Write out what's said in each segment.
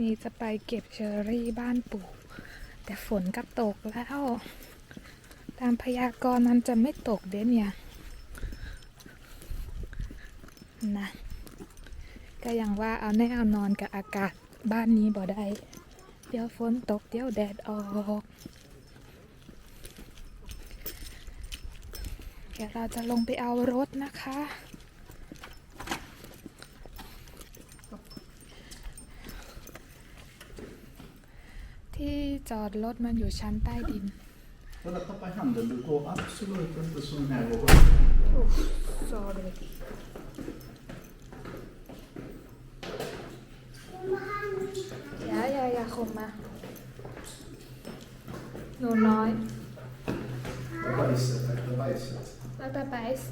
นี่จะไปเก็บเชอรี่บ้านปู่ แต่ฝนก็ตกแล้ว ตามพยากรณ์มันจะไม่ตกเด้เนี่ยนะ ก็ยังว่าเอาแน่เอานอนกับอากาศบ้านนี้บ่ได้ เดี๋ยวฝนตก เดี๋ยวแดดออกเดี๋ยวเราจะลงไปเอารถนะคะ ที่จอดรถมันอยู่ชั้นใต้ดิน Kolla, tappa handen. Du går absolut inte sån här och โซเลยอย่าอย่าอย่าคมมาหนูน้อย Akta bajset, akta bajset. แล้วไปไปส์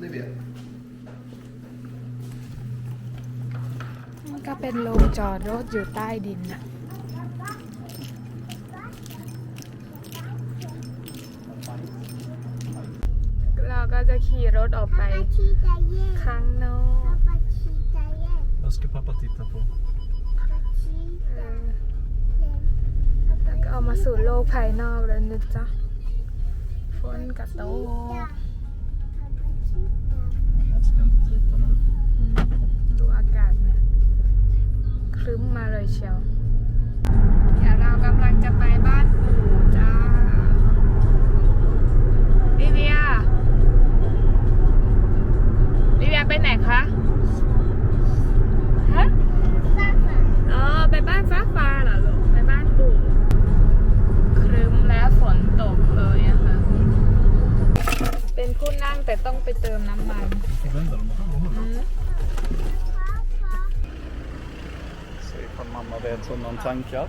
Det vet มัน ก็เป็นโรงจอดรถอยู่ใต้ดินนะเราก็จะขี่รถออกไปข้างนอก Vad ska pappa titta på? เออแล้วก็เอามาสู่โลกภายนอกแล้วนะจ๊ะฝนกระโตก เลยเชียว เดี๋ยวเรากำลังจะไปบ้านปู่จ้าลิเวียลิเวียไปไหนคะ ฮะเออไปบ้านฟ้าฟ้าเหรอลูกไปบ้านปู่ครึ้มและฝนตกเลยอะค่ะเป็นผู้นั่งแต่ต้องไปเติมน้ำมัน Jag vänder dem och อืม Se ifall mamma vet hur man tankar.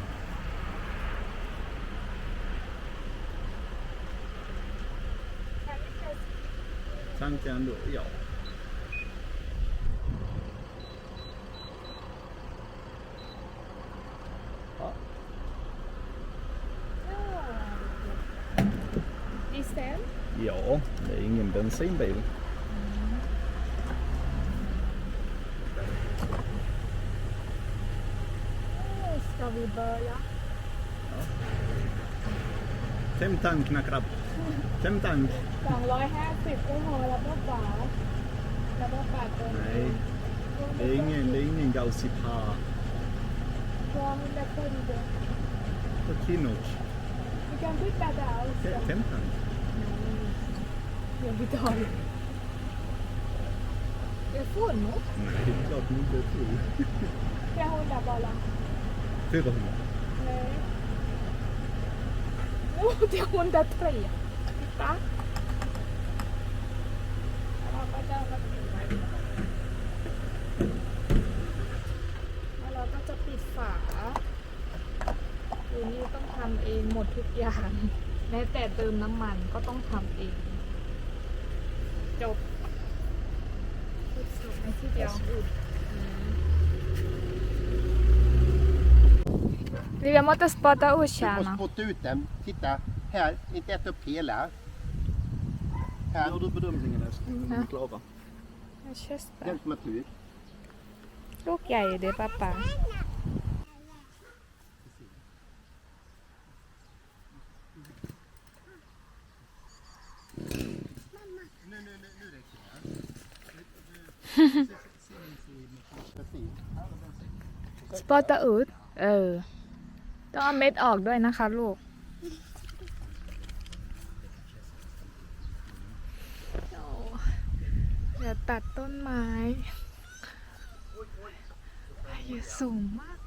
Tanka ändå, ja. Ja. ดีเซล ja, det är ingen bensinbil. Ska vi börja? Töm tanken grabb. Töm tank. 250ก็พอแล้วก็ฝาแล้วก็ปาดตรง Nej, det är ingen, det är ingen Gausipar. พร้อมจะขึ้นด้วย På Kinoch. Vi kan byta där också. Töm tank. Jag betalar. Jag får nog. Nej, det är klart ni inte är full. 300 bara. 400. Nej. Jo, 303. Titta. เราก็จะมาแล้วเราก็จะปิดฝาอยู่นี่ต้องทำเองหมดทุกอย่างแม้แต่เติมน้ำมันก็ต้องทำเอง จบปิดฝาในที่เดียว Vi måste spotta ut Du får kärnan. spotta ut dem. Titta, här, inte äta upp hela. Här, Gör du bedömningen älskling? Ja. Är ni klara? Körsbär. den som är tur. ลูกใหญ่เด้ ต้องเอาเม็ดออกด้วยนะคะลูกโอ้อย่าตัดต้นไม้อย่าสูงมาก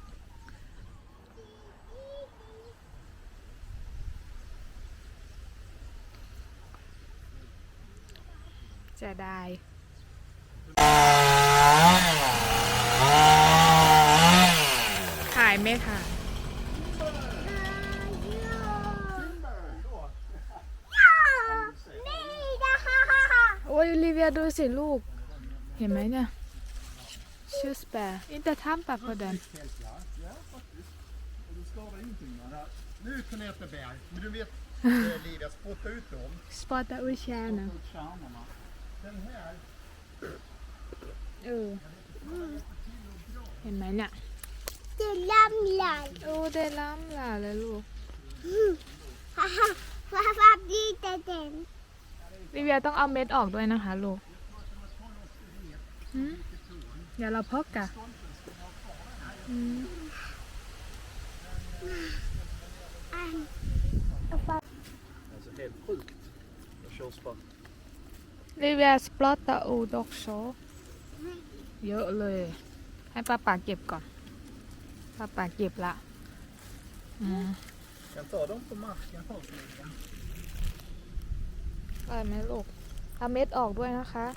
จะได้ขายไหมคะ ยลิเวียดูสิลูก เห็นไหมเนี่ยชื่อสเปร์อินเตอร์ทัมปับประเด็น Du skadar ingenting va? Nu kan jag äta bär. Men du vet, eh, Livia, spotta ut dem. สปอตตาอุชานะ Ut kärnorna. Den här เออเห็นไหมเนี่ยจะล่ำลายโอ้ได้ ล้ำหล่าเลยลูกฮ่าฮ่าฟ้าฟ้าดีแต่เด่นลิเวียต้องเอาเม็ดออกด้วยนะคะลูกหืมอย่าเราพกกะหืมอัน Alltså helt sjukt. Jag kör spart. ลิเวียสปลอตตาอูดอกโชเยอะเลย ให้ป้าป่าเก็บก่อน ป้าป่าเก็บละ อืม Jag tar dem på marken อะได้ไหมลูกเอาเม็ดออกด้วยนะคะ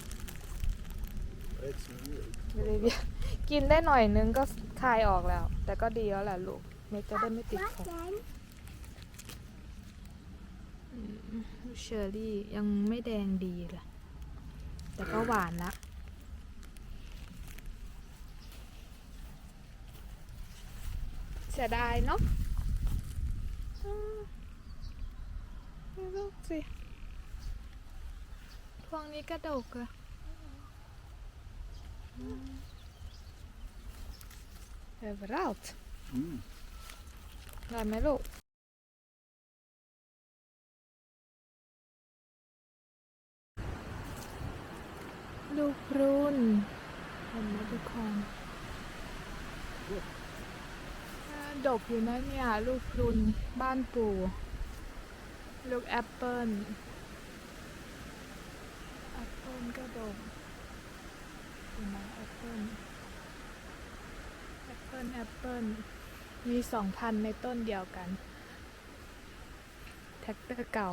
Det är inte så mjukt. ลิเวียกินได้หน่อยนึงก็คายออกแล้ว แต่ก็ดีแล้วแหละลูก เม็ดจะได้ไม่ติดคอเชอร์รี่ยังไม่แดงดีเลยแต่ก็หวานละเสียดายเนาะดูสิ พวงนี้กระดกอะเอเวอร์ Mm. ได้ไหมลูกลูกพรุนเห็นไหมทุกคนอ่าดกอยู่นะเนี่ย ลูกพรุนบ้านปู่ ลูกแอปเปิล อปเปิลก็ดกเห็นไหมแอปเปิลแอปเปิลแอปเปิลมีสองพันในต้นเดียวกัน แท็กเตอร์เก่า